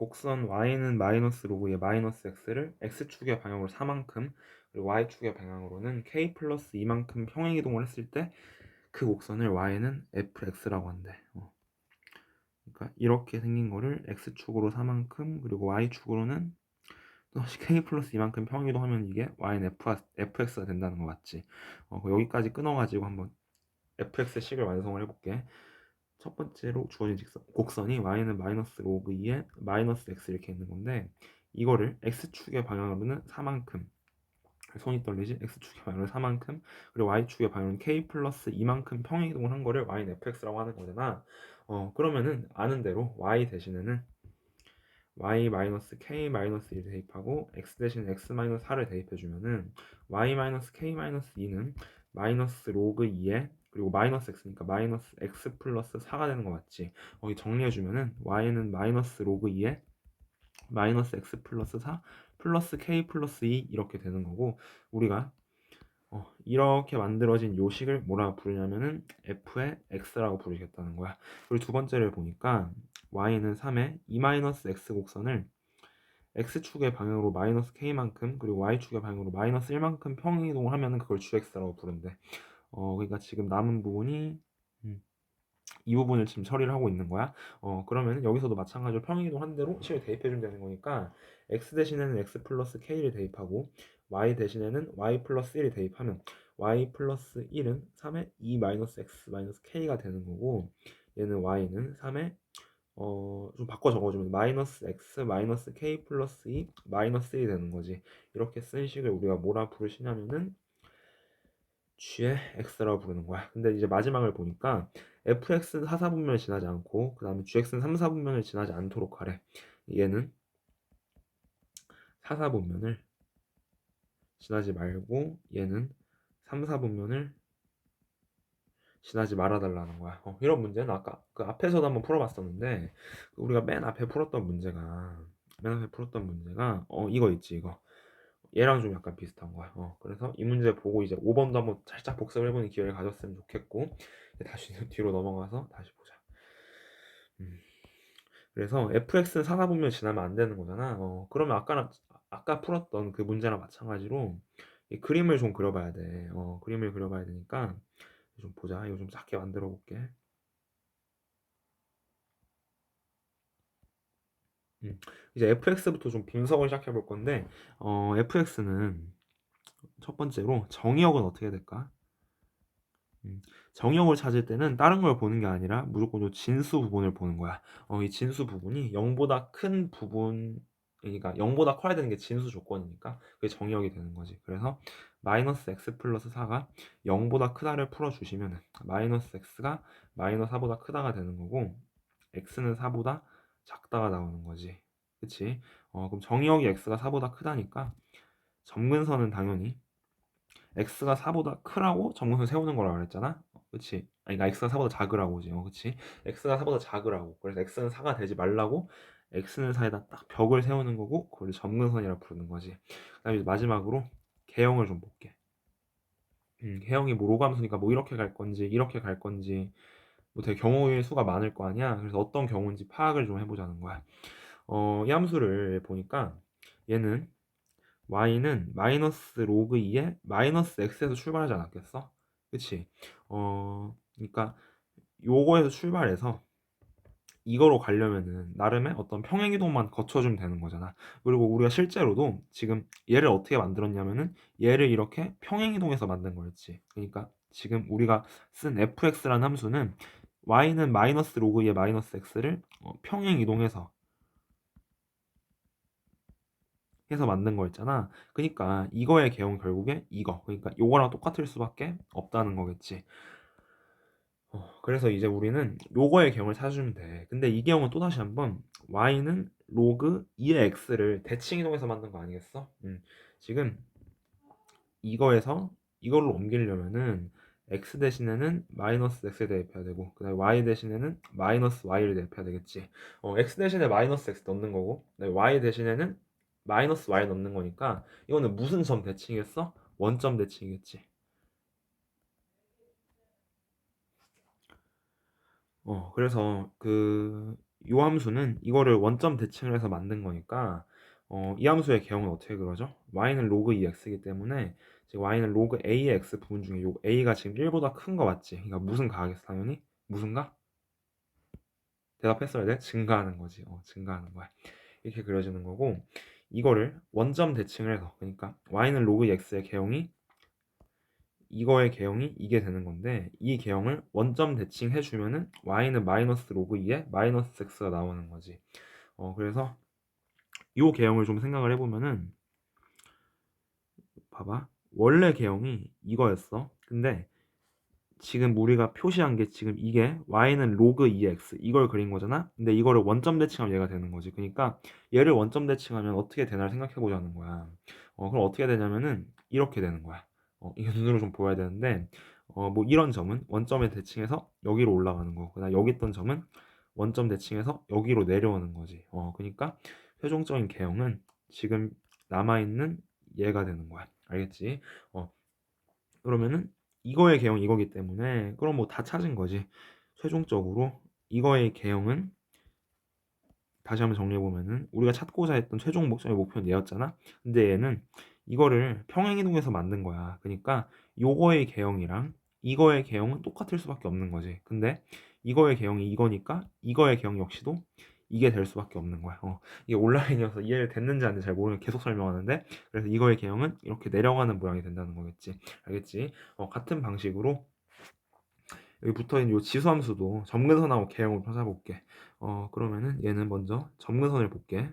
곡선 y는 마이너스 로그의 마이너스 x를 x축의 방향으로 4만큼 그리고 y축의 방향으로는 k 플러스 2만큼 평행이동을 했을 때 그 곡선을 y는 fx라고 한대. 어. 그러니까 이렇게 생긴 거를 x축으로 4만큼 그리고 y축으로는 또 k 플러스 2만큼 평행이동하면 이게 y는 fx가 된다는 거 맞지? 어, 여기까지 끊어가지고 한번 fx의 식을 완성을 해볼게. 첫 번째로 주어진 직선 곡선이 y는 마이너스 로그 2에 마이너스 x 이렇게 있는 건데 이거를 x축의 방향으로는 4만큼 손이 떨리지 x축의 방향으로 4만큼 그리고 y축의 방향은 k 플러스 2만큼 평행이동을 한 거를 y는 fx라고 하는 거잖아. 어 그러면은 아는 대로 y 대신에는 y 마이너스 k 마이너스 1을 대입하고 x 대신 x 마이너스 4를 대입해 주면은 y 마이너스 k 마이너스 2는 마이너스 로그 2에 그리고 마이너스 x니까 마이너스 x 플러스 4가 되는 거 맞지? 여기 정리해 주면은 y는 마이너스 로그 2에 마이너스 x 플러스 4 플러스 k 플러스 2 이렇게 되는 거고 우리가 어, 이렇게 만들어진 요식을 뭐라고 부르냐면은 f의 x라고 부르겠다는 거야. 그리고 두 번째를 보니까 y는 3에 2-x 곡선을 x축의 방향으로 마이너스 k만큼 그리고 y축의 방향으로 마이너스 1만큼 평행이동을 하면은 그걸 gx라고 부른대. 어, 그러니까 지금 남은 부분이 음, 이 부분을 지금 처리를 하고 있는 거야. 어, 그러면 여기서도 마찬가지로 평행이동 한 대로 식을 대입해 주면 되는 거니까 x 대신에는 x 플러스 k를 대입하고 y 대신에는 y 플러스 1을 대입하면 y 플러스 1은 3의 2 마이너스 x 마이너스 k가 되는 거고 얘는 y는 3의 어, 좀 바꿔 적어주면 마이너스 x 마이너스 k 플러스 2 마이너스 1이 되는 거지. 이렇게 쓴 식을 우리가 뭐라 부르시냐면은 g의 x라고 부르는 거야. 근데 이제 마지막을 보니까 fx는 4, 4분면을 지나지 않고 그 다음에 gx는 3, 4분면을 지나지 않도록 하래. 얘는 4, 4분면을 지나지 말고 얘는 3, 4분면을 지나지 말아달라는 거야. 어, 이런 문제는 아까 그 앞에서도 한번 풀어봤었는데 우리가 맨 앞에 풀었던 문제가 맨 앞에 풀었던 문제가 어 이거 있지 이거 얘랑 좀 약간 비슷한 거야. 어, 그래서 이 문제 보고 이제 5번도 한번 살짝 복습을 해보는 기회를 가졌으면 좋겠고 다시 뒤로 넘어가서 다시 보자. 음. 그래서 fx는 사다 보면 지나면 안 되는 거잖아. 어, 그러면 아까 아까 풀었던 그 문제랑 마찬가지로 그림을 좀 그려봐야 돼. 어, 그림을 그려봐야 되니까 좀 보자. 이거 좀 작게 만들어 볼게. 음, 이제 fx부터 좀 분석을 시작해 볼 건데 어, fx는 첫 번째로 정의역은 어떻게 될까? 음, 정의역을 찾을 때는 다른 걸 보는 게 아니라 무조건 이 진수 부분을 보는 거야. 어, 이 진수 부분이 0보다 큰 부분 그러니까 0보다 커야 되는 게 진수 조건이니까 그게 정의역이 되는 거지. 그래서 마이너스 x 플러스 4가 0보다 크다를 풀어주시면 마이너스 x가 마이너스 4보다 크다가 되는 거고 x는 4보다 작다가 나오는 거지. 그치? 어, 그럼 정의역이 x가 4보다 크다니까 점근선은 당연히 x가 4보다 크라고 점근선 세우는 거라고 그랬잖아. 어, 그치? 아니, 그러니까 x가 4보다 작으라고지. 어, 그치? x가 4보다 작으라고. 그래서 x는 4가 되지 말라고 x는 4에다 딱 벽을 세우는 거고 그걸 점근선이라 부르는 거지. 그다음에 마지막으로 개형을 좀 볼게. 음, 개형이 뭐 로감수니까 뭐 이렇게 갈 건지 이렇게 갈 건지 뭐 되게 경우의 수가 많을 거 아니야. 그래서 어떤 경우인지 파악을 좀 해보자는 거야. 어, 이 함수를 보니까 얘는 y는 마이너스 로그 2에 마이너스 x에서 출발하지 않았겠어? 그치? 어, 그러니까 요거에서 출발해서 이거로 가려면은 나름의 어떤 평행이동만 거쳐주면 되는 거잖아. 그리고 우리가 실제로도 지금 얘를 어떻게 만들었냐면은 얘를 이렇게 평행이동해서 만든 거였지. 그러니까 지금 우리가 쓴 fx라는 함수는 y는 마이너스 로그 2의 마이너스 x를 어, 평행 이동해서 해서 만든 거였잖아. 그러니까 이거의 개형 결국에 이거. 그러니까 요거랑 똑같을 수밖에 없다는 거겠지. 어, 그래서 이제 우리는 요거의 개형을 찾아주면 돼. 근데 이 개형은 또 다시 한번 y는 로그 2의 x를 대칭 이동해서 만든 거 아니겠어? 음, 지금 이거에서 이거를 옮기려면은 x 대신에는 마이너스 x를 대입해야 되고 그 다음에 y 대신에는 마이너스 y를 대입해야 되겠지. 어, x 대신에 마이너스 x 넣는 거고 y 대신에는 마이너스 y 넣는 거니까 이거는 무슨 점 대칭이겠어? 원점 대칭이겠지. 어, 그래서 그이 함수는 이거를 원점 대칭을 해서 만든 거니까 어, 이 함수의 개형은 어떻게 그러죠? y는 로그 2x이기 때문에 y는 로그 a의 x 부분 중에 요 a가 지금 1보다 큰 거 맞지? 그러니까 무슨 가하겠어 당연히? 무슨가? 대답했어야 돼? 증가하는 거지. 어, 증가하는 거야. 이렇게 그려지는 거고 이거를 원점 대칭을 해서 그러니까 y는 로그 x의 개형이 이거의 개형이 이게 되는 건데 이 개형을 원점 대칭 해 주면은 y는 마이너스 로그 2에 마이너스 x가 나오는 거지. 어 그래서 이 개형을 좀 생각을 해보면은 봐봐 원래 개형이 이거였어. 근데 지금 우리가 표시한 게 지금 이게 y는 로그 2x 이걸 그린 거잖아. 근데 이거를 원점 대칭하면 얘가 되는 거지. 그러니까 얘를 원점 대칭하면 어떻게 되나를 생각해 보자는 거야. 어 그럼 어떻게 되냐면은 이렇게 되는 거야. 어 이게 눈으로 좀 보여야 되는데 어 뭐 이런 점은 원점에 대칭해서 여기로 올라가는 거고 그다음 여기 있던 점은 원점 대칭해서 여기로 내려오는 거지. 어 그러니까 최종적인 개형은 지금 남아 있는 얘가 되는 거야. 알겠지? 어 그러면은 이거의 개형 이거기 때문에 그럼 뭐 다 찾은 거지. 최종적으로 이거의 개형은 다시 한번 정리해 보면은 우리가 찾고자 했던 최종 목적의 목표는 얘였잖아. 근데 얘는 이거를 평행 이동해서 만든 거야. 그러니까 요거의 개형이랑 이거의 개형은 똑같을 수밖에 없는 거지. 근데 이거의 개형이 이거니까 이거의 개형 역시도 이게 될 수밖에 없는 거야. 어, 이게 온라인이어서 이해를 됐는지 안 됐는지 잘 모르겠 계속 설명하는데 그래서 이거의 개형은 이렇게 내려가는 모양이 된다는 거겠지. 알겠지? 어, 같은 방식으로 여기 붙어있는 이 지수함수도 점근선하고 개형을 찾아볼게. 어, 그러면은 얘는 먼저 점근선을 볼게.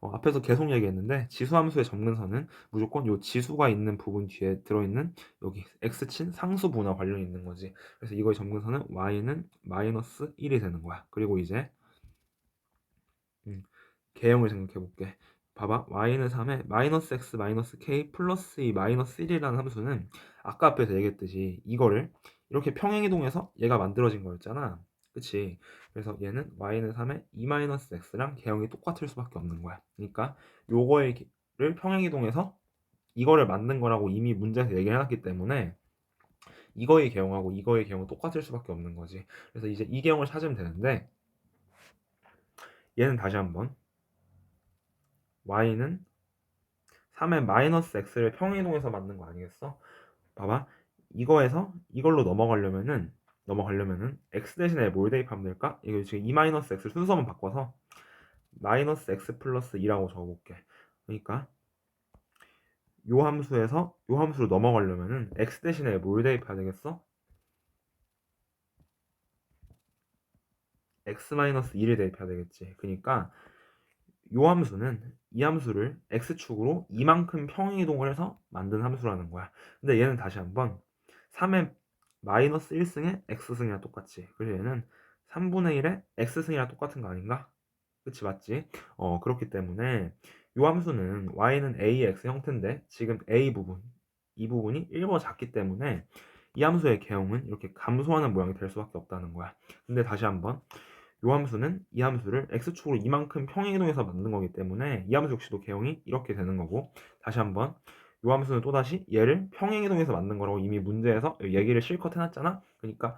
어, 앞에서 계속 얘기했는데 지수함수의 점근선은 무조건 이 지수가 있는 부분 뒤에 들어있는 여기 x친 상수분화 관련이 있는 거지. 그래서 이거의 점근선은 y는 마이너스 1이 되는 거야. 그리고 이제 음, 개형을 생각해 볼게. 봐봐 y는 3에 마이너스 x 마이너스 k 플러스 2 마이너스 1이라는 함수는 아까 앞에서 얘기했듯이 이거를 이렇게 평행이동해서 얘가 만들어진 거였잖아. 그치? 그래서 얘는 y는 3에 2-x랑 개형이 똑같을 수밖에 없는 거야. 그러니까 요거를 평행이동해서 이거를 만든 거라고 이미 문제에서 얘기를 해놨기 때문에 이거의 개형하고 이거의 개형은 똑같을 수밖에 없는 거지. 그래서 이제 이 개형을 찾으면 되는데 얘는 다시 한번 y는 3의 마이너스 x를 평행이동해서 만든 거 아니겠어? 봐봐 이거에서 이걸로 넘어가려면은 넘어가려면은 x 대신에 뭘 대입하면 될까? 이거 지금 2 마이너스 x 순서만 바꿔서 마이너스 x 플러스 2라고 적어볼게. 그러니까 요 함수에서 요 함수로 넘어가려면은 x 대신에 뭘 대입해야 되겠어? x 마이너스 2를 대입해야 되겠지. 그러니까 요 함수는 이 함수를 x축으로 이만큼 평행이동을 해서 만든 함수라는 거야. 근데 얘는 다시 한번 3의 마이너스 1승의 x승이랑 똑같지. 그래서 얘는 3분의 1의 x승이랑 똑같은 거 아닌가? 그치 맞지? 어 그렇기 때문에 이 함수는 y는 ax 형태인데 지금 a 부분 이 부분이 1보다 작기 때문에 이 함수의 개형은 이렇게 감소하는 모양이 될 수밖에 없다는 거야. 근데 다시 한번 이 함수는 이 함수를 x축으로 이만큼 평행이동해서 만든 거기 때문에 이 함수 역시도 개형이 이렇게 되는 거고 다시 한번 요 함수는 또다시 얘를 평행이동해서 만든 거라고 이미 문제에서 얘기를 실컷 해놨잖아. 그러니까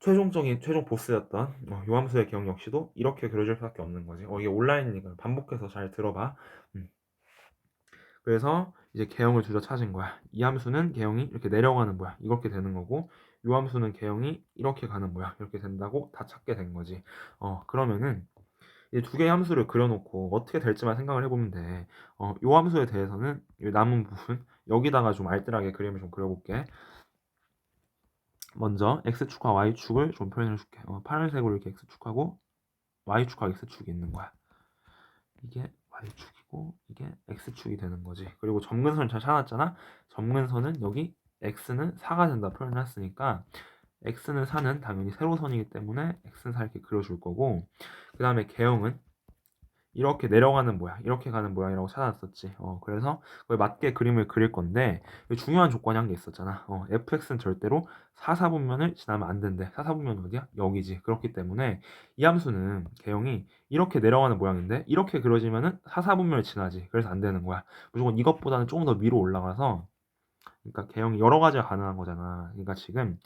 최종적인 최종 보스였던 어, 요 함수의 개형 역시도 이렇게 그려질 수밖에 없는 거지. 어, 이게 온라인이니까 반복해서 잘 들어봐. 음. 그래서 이제 개형을 둘다 찾은 거야. 이 함수는 개형이 이렇게 내려가는 거야. 이렇게 되는 거고 요 함수는 개형이 이렇게 가는 거야. 이렇게 된다고 다 찾게 된 거지. 어 그러면은 이두 개의 함수를 그려놓고 어떻게 될지만 생각을 해보면 돼. 어, 요 함수에 대해서는 이 남은 부분 여기다가 좀 알뜰하게 그림을 좀 그려볼게. 먼저 x축과 y축을 좀 표현해 줄게. 어, 파란색으로 이렇게 x축하고 y축하고 x축이 있는 거야. 이게 y축이고 이게 x축이 되는 거지. 그리고 점근선을 잘 찾았잖아. 점근선은 여기 x는 4가 된다 표현했으니까 x는 4는 당연히 세로선이기 때문에 x는 4 이렇게 그려줄 거고 그 다음에 개형은 이렇게 내려가는 모양, 이렇게 가는 모양이라고 찾아놨었지. 어, 그래서 그에 맞게 그림을 그릴 건데 중요한 조건이 한 게 있었잖아. 어, fx는 절대로 4, 4분면을 지나면 안 된대. 4, 4분면 어디야? 여기지. 그렇기 때문에 이 함수는 개형이 이렇게 내려가는 모양인데 이렇게 그려지면은 4, 4분면을 지나지. 그래서 안 되는 거야. 무조건 이것보다는 조금 더 위로 올라가서 그러니까 개형이 여러 가지가 가능한 거잖아. 그러니까 지금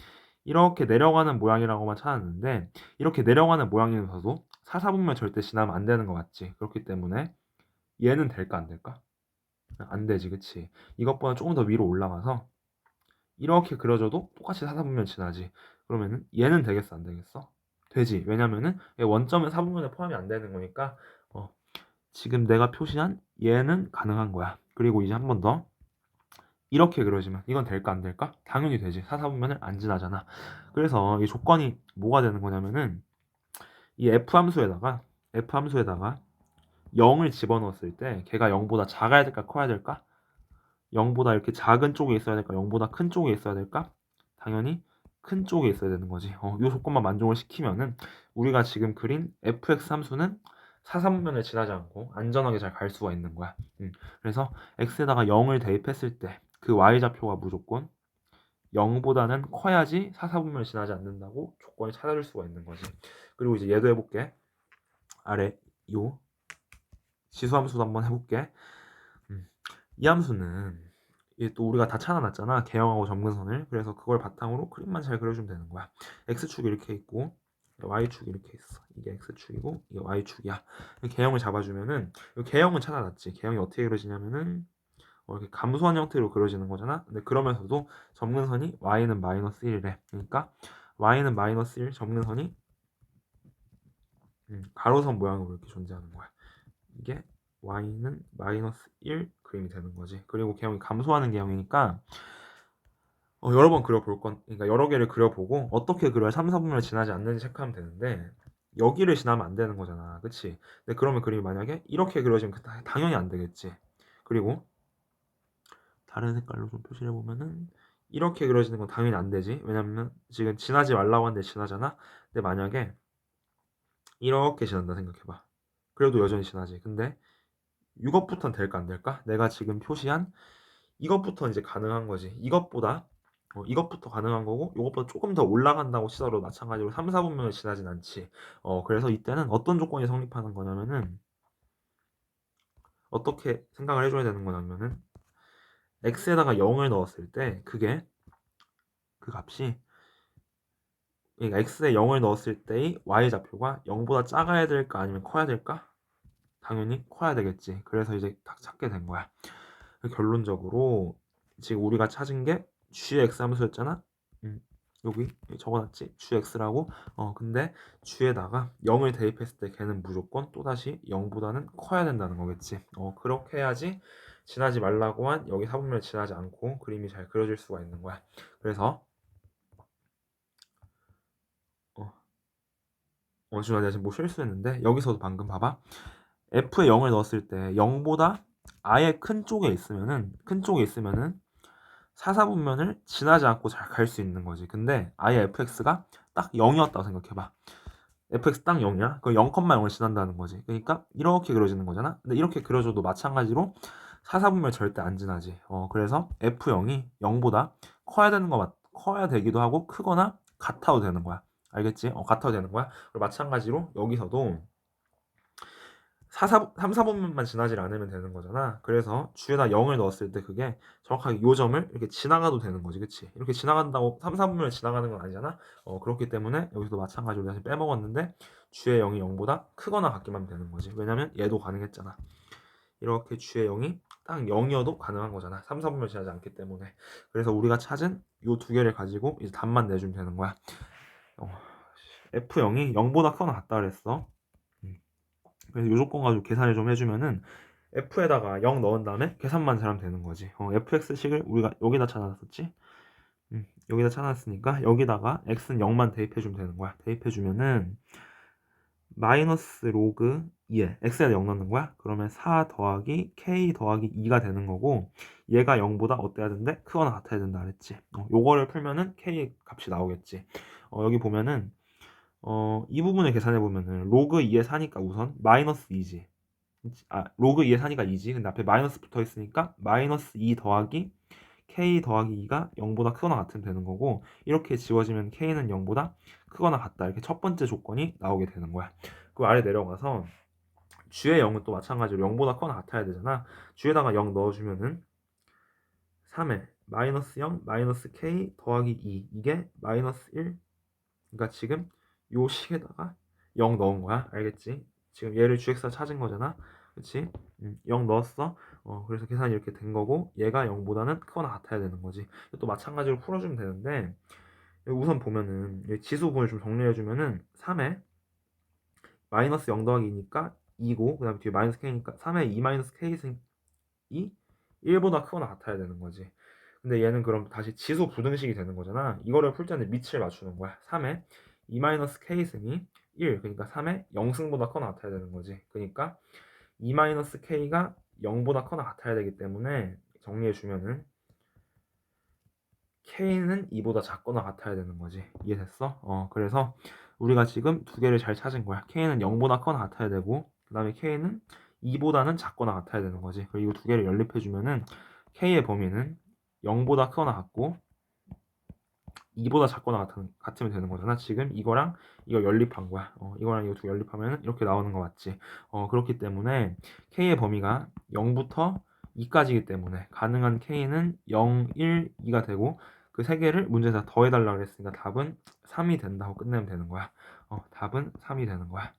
이렇게 내려가는 모양이라고만 찾았는데 이렇게 내려가는 모양이면서도 사사분면 절대 지나면 안 되는 거 맞지? 그렇기 때문에 얘는 될까 안 될까? 안 되지 그치? 이것보다 조금 더 위로 올라가서 이렇게 그려줘도 똑같이 사사분면 지나지 그러면은 얘는 되겠어 안 되겠어? 되지 왜냐면은 얘 원점은 사분면에 포함이 안 되는 거니까 어, 지금 내가 표시한 얘는 가능한 거야 그리고 이제 한 번 더 이렇게 그려지면 이건 될까 안 될까? 당연히 되지 사사분면을 안 지나잖아 그래서 이 조건이 뭐가 되는 거냐면은 이 f 함수에다가 f 함수에다가 0을 집어넣었을 때 걔가 0보다 작아야 될까 커야 될까? 0보다 이렇게 작은 쪽에 있어야 될까? 0보다 큰 쪽에 있어야 될까? 당연히 큰 쪽에 있어야 되는 거지. 어, 이 조건만 만족을 시키면은 우리가 지금 그린 fx 함수는 사삼면을 지나지 않고 안전하게 잘 갈 수가 있는 거야. 음, 그래서 x에다가 0을 대입했을 때 그 y좌표가 무조건 0보다는 커야지 사사분면을 지나지 않는다고 조건을 찾아줄 수가 있는 거지. 그리고 이제 얘도 해볼게. 아래 요 지수함수도 한번 해볼게. 음, 이 함수는 이게 또 우리가 다 찾아놨잖아. 개형하고 점근선을. 그래서 그걸 바탕으로 그림만 잘 그려주면 되는 거야. x축이 이렇게 있고 y축이 이렇게 있어. 이게 x축이고 이게 y축이야. 개형을 잡아주면은 이 개형은 찾아놨지. 개형이 어떻게 그려지냐면은 어, 이렇게 감소한 형태로 그려지는 거잖아. 근데 그러면서도 점근선이 y는 마이너스 1이래. 그러니까 y는 마이너스 1 점근선이 음, 가로선 모양으로 이렇게 존재하는 거야. 이게 y는 마이너스 1 그림이 되는 거지. 그리고 개형이 감소하는 개형이니까 어, 여러 번 그려볼 건, 그러니까 여러 개를 그려보고 어떻게 그려야 3, 4분면을 지나지 않는지 체크하면 되는데 여기를 지나면 안 되는 거잖아. 그치? 근데 그러면 그림이 만약에 이렇게 그려지면 그 다- 당연히 안 되겠지. 그리고 다른 색깔로 좀 표시를 해보면은 이렇게 그려지는 건 당연히 안 되지. 왜냐면 지금 지나지 말라고 하는데 지나잖아. 근데 만약에 이렇게 지난다 생각해봐. 그래도 여전히 지나지. 근데 이것부터는 될까 안 될까? 내가 지금 표시한 이것부터 이제 가능한 거지. 이것보다 어, 이것부터 가능한 거고 이것보다 조금 더 올라간다고 치더라도 마찬가지로 3, 4분면을 지나진 않지. 어, 그래서 이때는 어떤 조건이 성립하는 거냐면은 어떻게 생각을 해줘야 되는 거냐면은 x에다가 0을 넣었을 때 그게 그 값이 그러니까 x에 0을 넣었을 때의 y 좌표가 0보다 작아야 될까 아니면 커야 될까? 당연히 커야 되겠지. 그래서 이제 딱 찾게 된 거야. 결론적으로 지금 우리가 찾은 게 gx 함수였잖아. 음, 여기 적어놨지 gx라고. 어 근데 g에다가 0을 대입했을 때 걔는 무조건 또다시 0보다는 커야 된다는 거겠지. 어 그렇게 해야지 지나지 말라고 한 여기 사분면을 지나지 않고 그림이 잘 그려질 수가 있는 거야. 그래서 어, 지금 내가 지금 뭐 실수했는데 여기서도 방금 봐봐. F에 0을 넣었을 때 0보다 아예 큰 쪽에 있으면은 큰 쪽에 있으면은 사사분면을 지나지 않고 잘 갈 수 있는 거지. 근데 아예 fx가 딱 0이었다고 생각해봐. fx 딱 0이야? 그럼 0,0을 지난다는 거지. 그러니까 이렇게 그려지는 거잖아. 근데 이렇게 그려줘도 마찬가지로 사사분면 절대 안 지나지. 어, 그래서 f0이 0보다 커야 되는 거 맞, 커야 되기도 하고 크거나 같아도 되는 거야. 알겠지? 어, 같아도 되는 거야. 그리고 마찬가지로 여기서도 4, 4, 3, 4분면만 지나질 않으면 되는 거잖아. 그래서 주에다 0을 넣었을 때 그게 정확하게 요 점을 이렇게 지나가도 되는 거지. 그치? 이렇게 지나간다고 3, 4분면을 지나가는 건 아니잖아. 어, 그렇기 때문에 여기서도 마찬가지로 다시 빼먹었는데 주의 0이 0보다 크거나 같기만 되는 거지. 왜냐면 얘도 가능했잖아. 이렇게 주의 0이 딱 0이어도 가능한 거잖아. 3, 4분면 지나지 않기 때문에. 그래서 우리가 찾은 요두 개를 가지고 이제 답만 내주면 되는 거야. 어, F0이 0보다 크거나 같다 그랬어. 음. 그래서 요 조건 가지고 계산을 좀 해주면은 f에다가 0 넣은 다음에 계산만 잘하면 되는 거지. 어, fx식을 우리가 여기다 찾아놨었지. 음, 여기다 찾아놨으니까 여기다가 x는 0만 대입해주면 되는 거야. 대입해주면은 마이너스 로그 2에 x에다 0 넣는 거야. 그러면 4 더하기 k 더하기 2가 되는 거고 얘가 0보다 어때야 된대? 크거나 같아야 된다 그랬지. 어, 요거를 풀면은 k 값이 나오겠지. 어, 여기 보면은 어, 이 부분을 계산해 보면은 로그 2에 4니까 우선 마이너스 2지. 아, 로그 2에 4니까 2지. 근데 앞에 마이너스 붙어 있으니까 마이너스 2 더하기 k 더하기 2가 0보다 크거나 같으면 되는 거고 이렇게 지워지면 k는 0보다 크거나 같다. 이렇게 첫 번째 조건이 나오게 되는 거야. 그 아래 내려가서 주의 0은 또 마찬가지로 0보다 크거나 같아야 되잖아. 주에다가 0 넣어주면은 3에 마이너스 0 마이너스 k 더하기 2 이게 마이너스 1 그러니까 지금 요 식에다가 0 넣은 거야 알겠지? 지금 얘를 주엑스가 찾은 거잖아 그치? 음, 0 넣었어 어, 그래서 계산이 이렇게 된 거고 얘가 0보다는 크거나 같아야 되는 거지 또 마찬가지로 풀어주면 되는데 우선 보면은 여기 지수 분을 좀 정리해주면은 3에 마이너스 0 더하기 2니까 2고 그 다음에 뒤에 마이너스 k니까 3에 2 마이너스 k승이 1보다 크거나 같아야 되는 거지. 근데 얘는 그럼 다시 지수 부등식이 되는 거잖아. 이거를 풀 때는 밑을 맞추는 거야. 3에 2 마이너스 k승이 1 그러니까 3에 0승보다 크거나 같아야 되는 거지. 그러니까 2 마이너스 k가 0보다 크거나 같아야 되기 때문에 정리해 주면은 k는 2보다 작거나 같아야 되는 거지. 이해됐어? 어 그래서 우리가 지금 두 개를 잘 찾은 거야. K는 0보다 크거나 같아야 되고 그 다음에 k는 2보다는 작거나 같아야 되는 거지. 그리고 두 개를 연립해주면은 k의 범위는 0보다 크거나 같고 2보다 작거나 같은, 같으면 되는 거잖아. 지금 이거랑 이거 연립한 거야. 어, 이거랑 이거 두개 연립하면 이렇게 나오는 거 맞지? 어, 그렇기 때문에 k의 범위가 0부터 2까지이기 때문에 가능한 k는 0, 1, 2가 되고 그 세 개를 문제에서 더해달라고 그랬으니까 답은 3이 된다고 끝내면 되는 거야. 어, 답은 3이 되는 거야